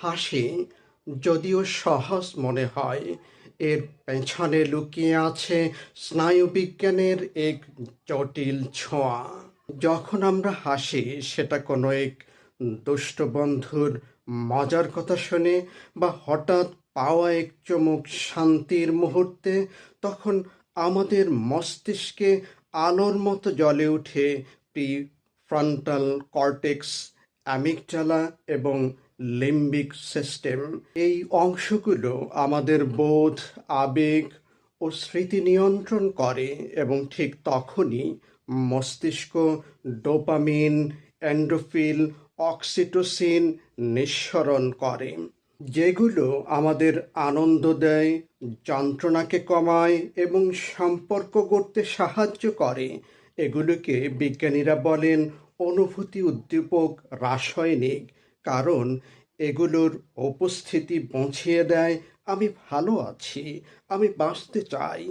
হাসি যদিও সহজ মনে হয়। এর পেছনে লুকিয়ে আছে স্নায়ুবিজ্ঞানের এক জটিল ছোঁয়া। যখন আমরা হাসি, সেটা কোনো এক দুষ্ট বন্ধুর মজার কথা শুনে বা হঠাৎ পাওয়া এক চমক শান্তির মুহূর্তে, তখন আমাদের মস্তিষ্কে আলোর মতো জ্বলে ওঠে প্রি ফ্রন্টাল কর্টেক্স, অ্যামিগডালা এবং লিম্বিক সিস্টেম এই অংশগুলো আমাদের বোধ, আবেগ ও স্মৃতি নিয়ন্ত্রণ করে এবং ঠিক তখনই মস্তিষ্ক, ডোপামিন অ্যান্ড্রোফিল অক্সিটোসিন নিঃসরণ করে, যেগুলো আমাদের আনন্দ দেয়, যন্ত্রণাকে কমায় এবং সম্পর্ক গড়তে সাহায্য করে। এগুলোকে বিজ্ঞানীরা বলেন অনুভূতি উদ্দীপক, রাসায়নিক কারণ এগুলোর উপস্থিতি বুঝিয়ে দেয়, আমি ভালো আছি, আমি বাঁচতে চাই।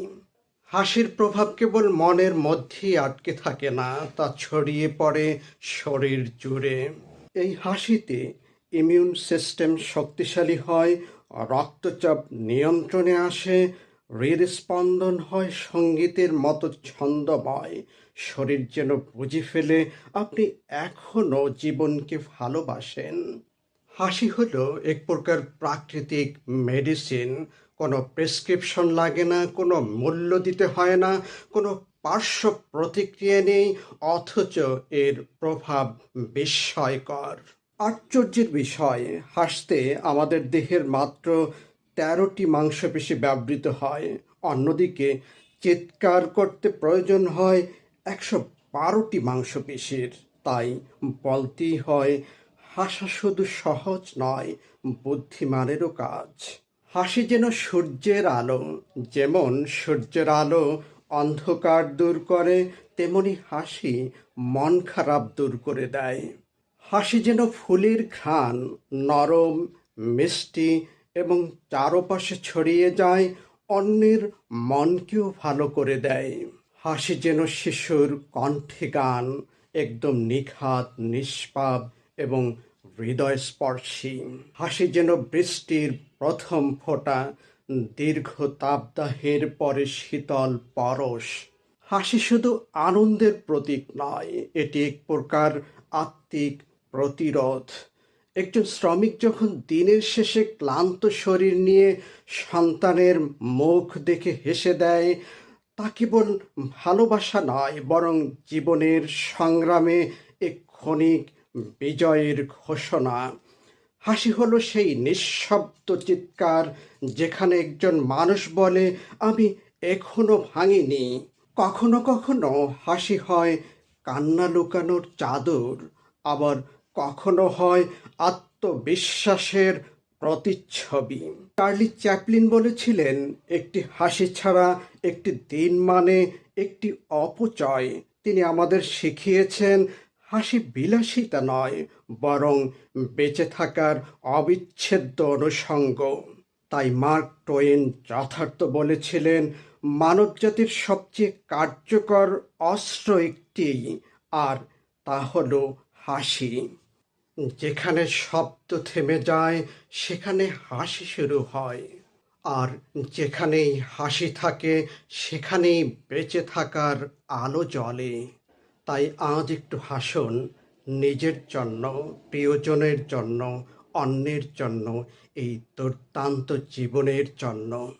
হাসির প্রভাব কেবল মনের মধ্যেই আটকে থাকে না, তা ছড়িয়ে পড়ে শরীর জুড়ে। এই হাসিতে ইমিউন সিস্টেম শক্তিশালী হয়, রক্তচাপ নিয়ন্ত্রণে আসে হৃদস্পন্দন হয় সঙ্গীতের মতো ছন্দময়। শরীর যেন বুঝে ফেলে আপনি এখনও জীবনকে ভালোবাসেন। হাসি হলো এক প্রকার প্রাকৃতিক মেডিসিন কোনো প্রেসক্রিপশন লাগে না, কোনো মূল্য দিতে হয় না, কোনো পার্শ্ব প্রতিক্রিয়া নেই, অথচ এর প্রভাব বিস্ময়কর। আশ্চর্যের বিষয়, হাসতে আমাদের দেহের মাত্র তেরোটি মাংসপেশি ব্যবহৃত হয়। অন্যদিকে চিৎকার করতে প্রয়োজন হয় একশো বারোটি মাংসপেশির। তাই বলতেই হয়, হাসা শুধু সহজ নয়, বুদ্ধিমানেরও কাজ। হাসি যেন সূর্যের আলো, যেমন সূর্যের আলো অন্ধকার দূর করে, তেমনি হাসি মন খারাপ দূর করে দেয়। হাসি যেন ফুলের ঘ্রাণ, নরম, মিষ্টি এবং চারপাশে ছড়িয়ে যায়, অন্যের মনকেও ভালো করে দেয়। হাসি যেন শিশুর কণ্ঠে গান, একদম নিখাত, নিষ্পাপ এবং হৃদয়স্পর্শী। হাসি যেন বৃষ্টির প্রথম ফোঁটা, দীর্ঘ তাপদাহের পরে শীতল পরশ। হাসি শুধু আনন্দের প্রতীক নয়, এটি এক প্রকার আত্মিক প্রতিরোধ। একজন শ্রমিক যখন দিনের শেষে ক্লান্ত শরীর নিয়ে সন্তানের মুখ দেখে হেসে দেয়, তা কেবল ভালোবাসা নয়, বরং জীবনের সংগ্রামে এক ক্ষণিক বিজয়ের ঘোষণা। হাসি হলো সেই নিঃশব্দ চিৎকার যেখানে একজন মানুষ বলে, আমি এখনও ভাঙিনি। কখনো কখনো হাসি হয় কান্না লুকানোর চাদর, আবার কখনো হয় আত্মবিশ্বাসের প্রতিচ্ছবি। চার্লি চ্যাপলিন বলেছিলেন, একটি হাসি ছাড়া একটি দিন মানে একটি অপচয়। তিনি আমাদের শিখিয়েছেন, হাসি বিলাসিতা নয়, বরং বেঁচে থাকার অবিচ্ছেদ্য অনুষঙ্গ। তাই মার্ক টোয়েন যথার্থ বলেছিলেন, মানবজাতির সবচেয়ে কার্যকর অস্ত্র একটি, আর তা হল হাসি। যেখানে শব্দ থেমে যায়, সেখানে হাসি শুরু হয়। আর যেখানেই হাসি থাকে, সেখানেই বেঁচে থাকার আলো জ্বলে। তাই আজ একটু হাসুন, নিজের জন্য, প্রিয়জনের জন্য, অন্যের জন্য, এই দুর্দান্ত জীবনের জন্য।